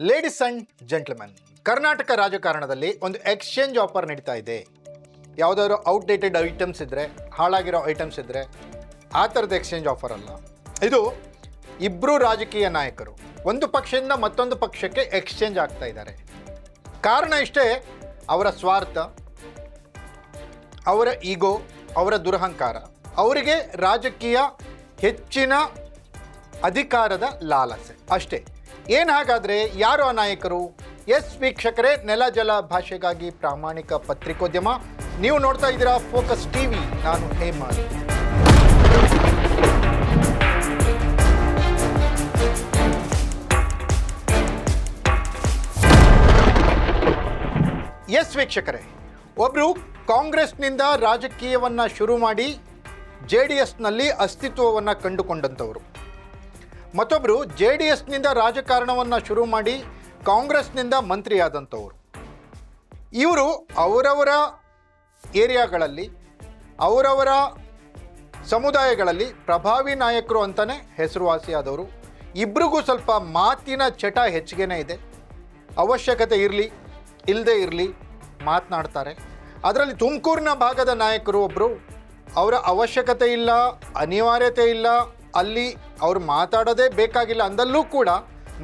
Ladies and gentlemen Karnataka ರಾಜಕಾರಣದಲ್ಲಿ ಒಂದು exchange offer ನಡೀತಾ ಇದೆ. ಯಾವುದಾದ್ರು ಔಟ್ಡೇಟೆಡ್ ಐಟಮ್ಸ್ ಇದ್ದರೆ ಹಾಳಾಗಿರೋ ಐಟಮ್ಸ್ ಇದ್ದರೆ ಆ ಥರದ ಎಕ್ಸ್ಚೇಂಜ್ ಆಫರ್ ಅಲ್ಲ. ಇದು ಇಬ್ಬರು ರಾಜಕೀಯ ನಾಯಕರು, ಒಂದು ಪಕ್ಷದಿಂದ ಮತ್ತೊಂದು ಪಕ್ಷಕ್ಕೆ ಎಕ್ಸ್ಚೇಂಜ್ ಆಗ್ತಾ ಇದ್ದಾರೆ. ಕಾರಣ ಇಷ್ಟೇ, ಅವರ ಸ್ವಾರ್ಥ, ಅವರ ಈಗೋ ಅವರ ದುರಹಂಕಾರ. ಅವರಿಗೆ ರಾಜಕೀಯ ಹೆಚ್ಚಿನ ಅಧಿಕಾರದ ಲಾಲಸೆ. ಅಷ್ಟೇ. ಏನು ಹಾಗಾದರೆ ಯಾರು ಆ ನಾಯಕರು? ಎಸ್ ವೀಕ್ಷಕರೇ, ನೆಲ ಜಲ ಭಾಷೆಗಾಗಿ ಪ್ರಾಮಾಣಿಕ ಪತ್ರಿಕೋದ್ಯಮ. ನೀವು ನೋಡ್ತಾ ಇದ್ದೀರಾ ಫೋಕಸ್ ಟಿವಿ. ನಾನು ಹೇಮಂತ್ ಎಸ್ ವೀಕ್ಷಕರೇ ಒಬ್ಬರು ಕಾಂಗ್ರೆಸ್ನಿಂದ ರಾಜಕೀಯವನ್ನು ಶುರು ಮಾಡಿ ಜೆ ಡಿ ಎಸ್ನಲ್ಲಿ ಅಸ್ತಿತ್ವವನ್ನು ಕಂಡುಕೊಂಡಂಥವರು ಮತ್ತೊಬ್ಬರು ಜೆ ಡಿ ಎಸ್ನಿಂದ ರಾಜಕಾರಣವನ್ನು ಶುರು ಮಾಡಿ ಕಾಂಗ್ರೆಸ್ನಿಂದ ಮಂತ್ರಿಯಾದಂಥವ್ರು. ಇವರು ಅವರವರ ಏರಿಯಾಗಳಲ್ಲಿ, ಅವರವರ ಸಮುದಾಯಗಳಲ್ಲಿ ಪ್ರಭಾವಿ ನಾಯಕರು ಅಂತಲೇ ಹೆಸರುವಾಸಿಯಾದವರು. ಇಬ್ರಿಗೂ ಸ್ವಲ್ಪ ಮಾತಿನ ಚಟ ಹೆಚ್ಚಿಗೆನೇ ಇದೆ. ಅವಶ್ಯಕತೆ ಇರಲಿ ಇಲ್ಲದೆ ಇರಲಿ ಮಾತನಾಡ್ತಾರೆ. ಅದರಲ್ಲಿ ತುಮಕೂರಿನ ಭಾಗದ ನಾಯಕರು ಒಬ್ಬರು ಅವರ ಅವಶ್ಯಕತೆ ಇಲ್ಲ, ಅನಿವಾರ್ಯತೆ ಇಲ್ಲ ಅಲ್ಲಿ ಅವರು ಮಾತಾಡೋದೇ ಬೇಕಾಗಿಲ್ಲ ಅಂದಲ್ಲೂ ಕೂಡ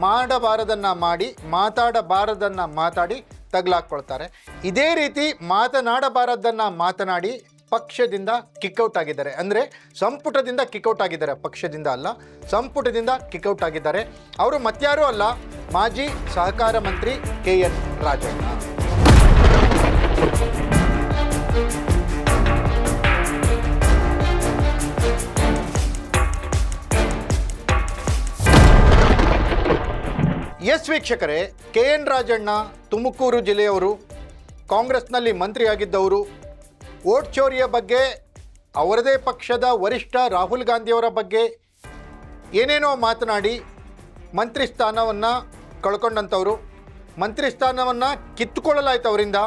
ಮಾಡಬಾರದನ್ನು ಮಾಡಿ, ಮಾತಾಡಬಾರದನ್ನು ಮಾತಾಡಿ ತಗಲಾಕ್ಕೊಳ್ತಾರೆ. ಇದೇ ರೀತಿ ಮಾತನಾಡಬಾರದನ್ನು ಮಾತನಾಡಿ ಪಕ್ಷದಿಂದ ಕಿಕ್ಔಟ್ ಆಗಿದ್ದಾರೆ. ಅಂದರೆ ಸಂಪುಟದಿಂದ ಕಿಕ್ಔಟ್ ಆಗಿದ್ದಾರೆ. ಪಕ್ಷದಿಂದ ಅಲ್ಲ, ಸಂಪುಟದಿಂದ ಕಿಕ್ಔಟ್ ಆಗಿದ್ದಾರೆ. ಅವರು ಮತ್ಯಾರೂ ಅಲ್ಲ, ಮಾಜಿ ಸಹಕಾರ ಮಂತ್ರಿ ಕೆ ಎನ್ ರಾಜಣ್ಣ. ಎಸ್ ವೀಕ್ಷಕರೇ, ಕೆ ಎನ್ ರಾಜಣ್ಣ, ತುಮಕೂರು ಜಿಲ್ಲೆಯವರು, ಕಾಂಗ್ರೆಸ್ನಲ್ಲಿ ಮಂತ್ರಿಯಾಗಿದ್ದವರು, ಓಟ್ ಚೋರಿಯ ಬಗ್ಗೆ, ಅವರದೇ ಪಕ್ಷದ ವರಿಷ್ಠ ರಾಹುಲ್ ಗಾಂಧಿಯವರ ಬಗ್ಗೆ ಏನೇನೋ ಮಾತನಾಡಿ ಮಂತ್ರಿ ಸ್ಥಾನವನ್ನು ಕಳ್ಕೊಂಡಂಥವರು, ಮಂತ್ರಿ ಸ್ಥಾನವನ್ನು ಕಿತ್ತುಕೊಳ್ಳಲಾಯಿತು ಅವರಿಂದ.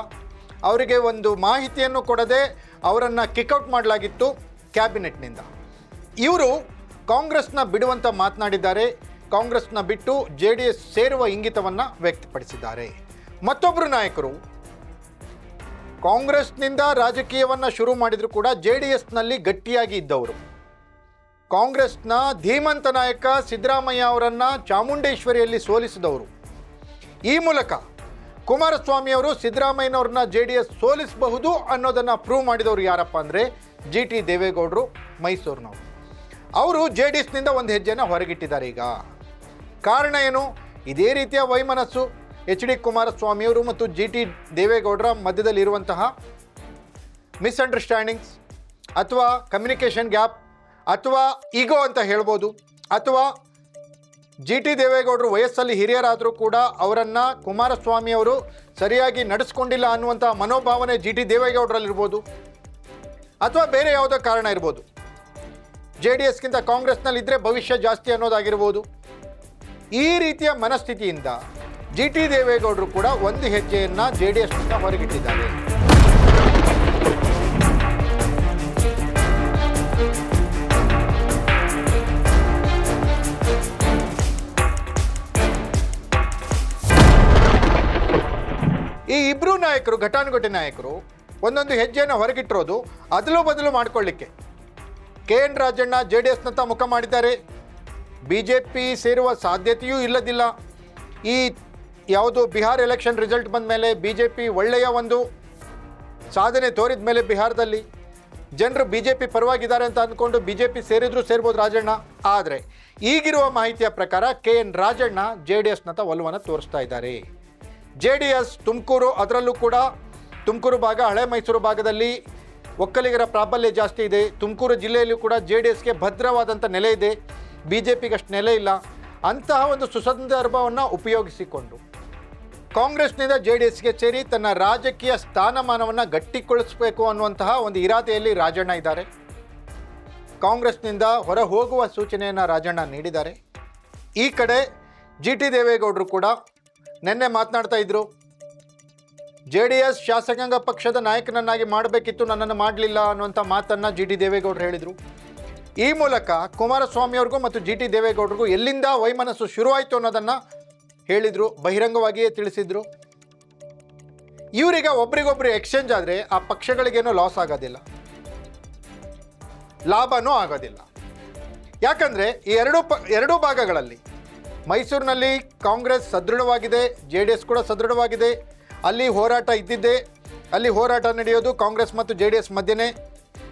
ಅವರಿಗೆ ಒಂದು ಮಾಹಿತಿಯನ್ನು ಕೊಡದೆ ಅವರನ್ನು ಕಿಕ್ಔಟ್ ಮಾಡಲಾಗಿತ್ತು ಕ್ಯಾಬಿನೆಟ್ನಿಂದ. ಇವರು ಕಾಂಗ್ರೆಸ್ನ ಬಿಡುವಂತ ಮಾತನಾಡಿದ್ದಾರೆ ಕಾಂಗ್ರೆಸ್ನ ಬಿಟ್ಟು ಜೆ ಡಿ ಎಸ್ ಸೇರುವ ಇಂಗಿತವನ್ನು ವ್ಯಕ್ತಪಡಿಸಿದ್ದಾರೆ. ಮತ್ತೊಬ್ಬರು ನಾಯಕರು, ಕಾಂಗ್ರೆಸ್ನಿಂದ ರಾಜಕೀಯವನ್ನು ಶುರು ಮಾಡಿದರೂ ಕೂಡ ಜೆ ಡಿ ಎಸ್ನಲ್ಲಿ ಗಟ್ಟಿಯಾಗಿ ಇದ್ದವರು. ಕಾಂಗ್ರೆಸ್ನ ಧೀಮಂತ ನಾಯಕ ಸಿದ್ದರಾಮಯ್ಯ ಅವರನ್ನು ಚಾಮುಂಡೇಶ್ವರಿಯಲ್ಲಿ ಸೋಲಿಸಿದವರು. ಈ ಮೂಲಕ ಕುಮಾರಸ್ವಾಮಿ ಅವರು ಸಿದ್ದರಾಮಯ್ಯನವ್ರನ್ನ ಜೆ ಡಿ ಎಸ್ ಸೋಲಿಸಬಹುದು ಅನ್ನೋದನ್ನು ಪ್ರೂವ್ ಮಾಡಿದವರು ಯಾರಪ್ಪ ಅಂದರೆ ಜಿ ಟಿ ದೇವೇಗೌಡರು ಮೈಸೂರಿನವರು. ಅವರು ಜೆ ಡಿ ಎಸ್ನಿಂದ ಒಂದು ಹೆಜ್ಜೆನ ಹೊರಗಿಟ್ಟಿದ್ದಾರೆ ಈಗ. ಕಾರಣ ಏನು? ಇದೇ ರೀತಿಯ ವೈಮನಸ್ಸು ಎಚ್ ಡಿ ಕುಮಾರಸ್ವಾಮಿಯವರು ಮತ್ತು ಜಿ ಟಿ ದೇವೇಗೌಡರ ಮಧ್ಯದಲ್ಲಿರುವಂತಹ ಮಿಸ್ಅಂಡರ್ಸ್ಟ್ಯಾಂಡಿಂಗ್ಸ್ ಅಥವಾ ಕಮ್ಯುನಿಕೇಷನ್ ಗ್ಯಾಪ್ ಅಥವಾ ಈಗೋ ಅಂತ ಹೇಳ್ಬೋದು ಅಥವಾ ಜಿ ಟಿ ದೇವೇಗೌಡರು ವಯಸ್ಸಲ್ಲಿ ಹಿರಿಯರಾದರೂ ಕೂಡ ಅವರನ್ನು ಕುಮಾರಸ್ವಾಮಿಯವರು ಸರಿಯಾಗಿ ನಡೆಸ್ಕೊಂಡಿಲ್ಲ ಅನ್ನುವಂಥ ಮನೋಭಾವನೆ ಜಿ ಟಿ ದೇವೇಗೌಡರಲ್ಲಿರ್ಬೋದು ಅಥವಾ ಬೇರೆ ಯಾವುದೋ ಕಾರಣ ಇರ್ಬೋದು. ಜೆ ಡಿ ಎಸ್ಗಿಂತ ಕಾಂಗ್ರೆಸ್ನಲ್ಲಿದ್ದರೆ ಭವಿಷ್ಯ ಜಾಸ್ತಿ ಅನ್ನೋದಾಗಿರ್ಬೋದು. ಈ ರೀತಿಯ ಮನಸ್ಥಿತಿಯಿಂದ ಜಿ ಟಿ ದೇವೇಗೌಡರು ಕೂಡ ಒಂದು ಹೆಜ್ಜೆಯನ್ನು ಜೆ ಡಿ ಎಸ್ನಿಂದ ಹೊರಗಿಟ್ಟಿದ್ದಾರೆ. ಈ ಇಬ್ರು ನಾಯಕರು, ಘಟಾನುಘಟಿ ನಾಯಕರು ಒಂದೊಂದು ಹೆಜ್ಜೆಯನ್ನು ಹೊರಗಿಟ್ಟಿರೋದು ಅದಲು ಬದಲು ಮಾಡಿಕೊಳ್ಳಿಕ್ಕೆ. K N Rajanna J D ಎಸ್ನತ್ತ ಮುಖ ಮಾಡಿದ್ದಾರೆ. ಬಿ ಜೆ ಪಿ ಸೇರುವ ಸಾಧ್ಯತೆಯೂ ಇಲ್ಲದಿಲ್ಲ. ಈ ಯಾವುದು ಬಿಹಾರ್ ಎಲೆಕ್ಷನ್ ರಿಸಲ್ಟ್ ಬಂದ ಮೇಲೆ ಬಿ ಜೆ ಪಿ ಒಳ್ಳೆಯ ಒಂದು ಸಾಧನೆ ತೋರಿದ ಮೇಲೆ ಬಿಹಾರದಲ್ಲಿ ಜನರು ಬಿ ಜೆ ಪಿ ಪರವಾಗಿದ್ದಾರೆ ಅಂತ ಅಂದ್ಕೊಂಡು ಬಿ ಜೆ ಪಿ ಸೇರಿದ್ರು ಸೇರ್ಬೋದು ರಾಜಣ್ಣ. ಆದರೆ ಈಗಿರುವ ಮಾಹಿತಿಯ ಪ್ರಕಾರ K N Rajanna J D ಎಸ್ನತ್ತ ಒಲವನ್ನು ತೋರಿಸ್ತಾ ಇದ್ದಾರೆ. ಜೆ ಡಿ ಎಸ್ ತುಮಕೂರು ಅದರಲ್ಲೂ ಕೂಡ ತುಮಕೂರು ಭಾಗ, ಹಳೆ ಮೈಸೂರು ಭಾಗದಲ್ಲಿ ಒಕ್ಕಲಿಗರ ಪ್ರಾಬಲ್ಯ ಜಾಸ್ತಿ ಇದೆ. ತುಮಕೂರು ಜಿಲ್ಲೆಯಲ್ಲೂ ಕೂಡ ಜೆ ಡಿ ಎಸ್ಗೆ ಭದ್ರವಾದಂಥ ನೆಲೆ ಇದೆ. ಬಿ ಜೆ ಪಿಗೆ ಅಷ್ಟು ನೆಲೆ ಇಲ್ಲ. ಅಂತಹ ಒಂದು ಸುಸಂದರ್ಭವನ್ನು ಉಪಯೋಗಿಸಿಕೊಂಡು ಕಾಂಗ್ರೆಸ್ನಿಂದ ಜೆ ಡಿ ಎಸ್ಗೆ ಸೇರಿ ತನ್ನ ರಾಜಕೀಯ ಸ್ಥಾನಮಾನವನ್ನು ಗಟ್ಟಿಗೊಳಿಸಬೇಕು ಅನ್ನುವಂತಹ ಒಂದು ಇರಾದೆಯಲ್ಲಿ ರಾಜಣ್ಣ ಇದ್ದಾರೆ. ಕಾಂಗ್ರೆಸ್ನಿಂದ ಹೊರ ಹೋಗುವ ಸೂಚನೆಯನ್ನು ರಾಜಣ್ಣ ನೀಡಿದ್ದಾರೆ. ಈ ಕಡೆ ಜಿ ಟಿ ದೇವೇಗೌಡರು ಕೂಡ ನಿನ್ನೆ ಮಾತನಾಡ್ತಾ ಇದ್ರು. ಜೆ ಡಿ ಎಸ್ ಶಾಸಕಾಂಗ ಪಕ್ಷದ ನಾಯಕನನ್ನಾಗಿ ಮಾಡಬೇಕಿತ್ತು, ನನ್ನನ್ನು ಮಾಡಲಿಲ್ಲ ಅನ್ನುವಂಥ ಮಾತನ್ನು ಜಿ ಟಿ ದೇವೇಗೌಡರು ಹೇಳಿದರು. ಈ ಮೂಲಕ ಕುಮಾರಸ್ವಾಮಿ ಅವ್ರಿಗೂ ಮತ್ತು ಜಿ ಟಿ ದೇವೇಗೌಡರಿಗೂ ಎಲ್ಲಿಂದ ವೈಮನಸ್ಸು ಶುರುವಾಯಿತು ಅನ್ನೋದನ್ನು ಹೇಳಿದರು, ಬಹಿರಂಗವಾಗಿಯೇ ತಿಳಿಸಿದರು. ಇವರಿಗೆ ಒಬ್ರಿಗೊಬ್ರು ಎಕ್ಸ್ಚೇಂಜ್ ಆದರೆ ಆ ಪಕ್ಷಗಳಿಗೇನು ಲಾಸ್ ಆಗೋದಿಲ್ಲ. ಲಾಭನೂ ಆಗೋದಿಲ್ಲ. ಯಾಕಂದರೆ ಈ ಎರಡೂ ಪ, ಎರಡೂ ಭಾಗಗಳಲ್ಲಿ ಮೈಸೂರಿನಲ್ಲಿ ಕಾಂಗ್ರೆಸ್ ಸದೃಢವಾಗಿದೆ, ಜೆ ಡಿ ಎಸ್ ಕೂಡ ಸದೃಢವಾಗಿದೆ. ಅಲ್ಲಿ ಹೋರಾಟ ಇದ್ದಿದ್ದೆ, ಅಲ್ಲಿ ಹೋರಾಟ ನಡೆಯೋದು ಕಾಂಗ್ರೆಸ್ ಮತ್ತು ಜೆ ಡಿ ಎಸ್ ಮಧ್ಯೆ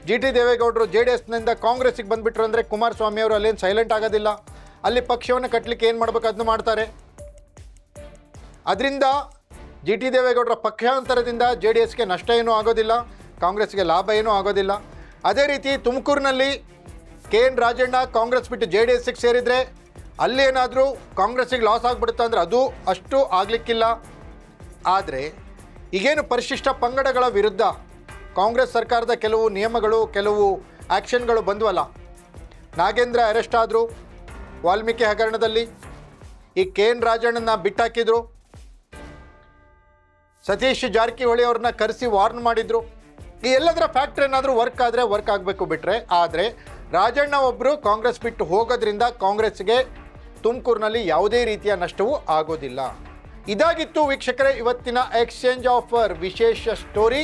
ಜಿ ಟಿ ದೇವೇಗೌಡರು ಜೆ ಡಿ ಎಸ್ನಿಂದ ಕಾಂಗ್ರೆಸ್ಸಿಗೆ ಬಂದುಬಿಟ್ರು ಅಂದರೆ ಕುಮಾರಸ್ವಾಮಿ ಅವರು ಅಲ್ಲೇನು ಸೈಲೆಂಟ್ ಆಗೋದಿಲ್ಲ. ಅಲ್ಲಿ ಪಕ್ಷವನ್ನು ಕಟ್ಟಲಿಕ್ಕೆ ಏನು ಮಾಡಬೇಕು ಅದನ್ನು ಮಾಡ್ತಾರೆ. ಅದರಿಂದ ಜಿ ಟಿ ದೇವೇಗೌಡರ ಪಕ್ಷಾಂತರದಿಂದ ಜೆ ಡಿ ಎಸ್ಗೆ ನಷ್ಟ ಏನೂ ಆಗೋದಿಲ್ಲ, ಕಾಂಗ್ರೆಸ್ಗೆ ಲಾಭ ಏನೂ ಆಗೋದಿಲ್ಲ. ಅದೇ ರೀತಿ ತುಮಕೂರಿನಲ್ಲಿ ಕೆ ಎನ್ ರಾಜಣ್ಣ ಕಾಂಗ್ರೆಸ್ ಬಿಟ್ಟು ಜೆ ಡಿ ಎಸ್ಗೆ ಸೇರಿದರೆ ಅಲ್ಲೇನಾದರೂ ಕಾಂಗ್ರೆಸ್ಸಿಗೆ ಲಾಸ್ ಆಗಿಬಿಡುತ್ತೆ ಅಂದರೆ ಅದು ಅಷ್ಟು ಆಗಲಿಕ್ಕಿಲ್ಲ. ಆದರೆ ಈಗೇನು ಪರಿಶಿಷ್ಟ ಪಂಗಡಗಳ ವಿರುದ್ಧ ಕಾಂಗ್ರೆಸ್ ಸರ್ಕಾರದ ಕೆಲವು ನಿಯಮಗಳು, ಕೆಲವು ಆ್ಯಕ್ಷನ್ಗಳು ಬಂದ್ವಲ್ಲ? ನಾಗೇಂದ್ರ ಅರೆಸ್ಟ್ ಆದರು, ವಾಲ್ಮೀಕಿ ಹಗರಣದಲ್ಲಿ? ಈ ಕೆ ಎನ್ ರಾಜಣ್ಣನ ಬಿಟ್ಟಾಕಿದ್ರು? ಸತೀಶ್ ಜಾರಕಿಹೊಳಿ ಅವ್ರನ್ನ ಕರೆಸಿ ವಾರ್ನ್ ಮಾಡಿದ್ರು? ಈ ಎಲ್ಲದರ ಫ್ಯಾಕ್ಟ್ರಿ ಏನಾದರೂ ವರ್ಕ್ ಆದರೆ ವರ್ಕ್ ಆಗಬೇಕು ಬಿಟ್ಟರೆ ಆದರೆ ರಾಜಣ್ಣ ಒಬ್ಬರು ಕಾಂಗ್ರೆಸ್ ಬಿಟ್ಟು ಹೋಗೋದ್ರಿಂದ ಕಾಂಗ್ರೆಸ್ಗೆ ತುಮಕೂರಿನಲ್ಲಿ ಯಾವುದೇ ರೀತಿಯ ನಷ್ಟವೂ ಆಗೋದಿಲ್ಲ. ಇದಾಗಿತ್ತು ವೀಕ್ಷಕರೇ, ಇವತ್ತಿನ ಎಕ್ಸ್ಚೇಂಜ್ ಆಫರ್ ವಿಶೇಷ ಸ್ಟೋರಿ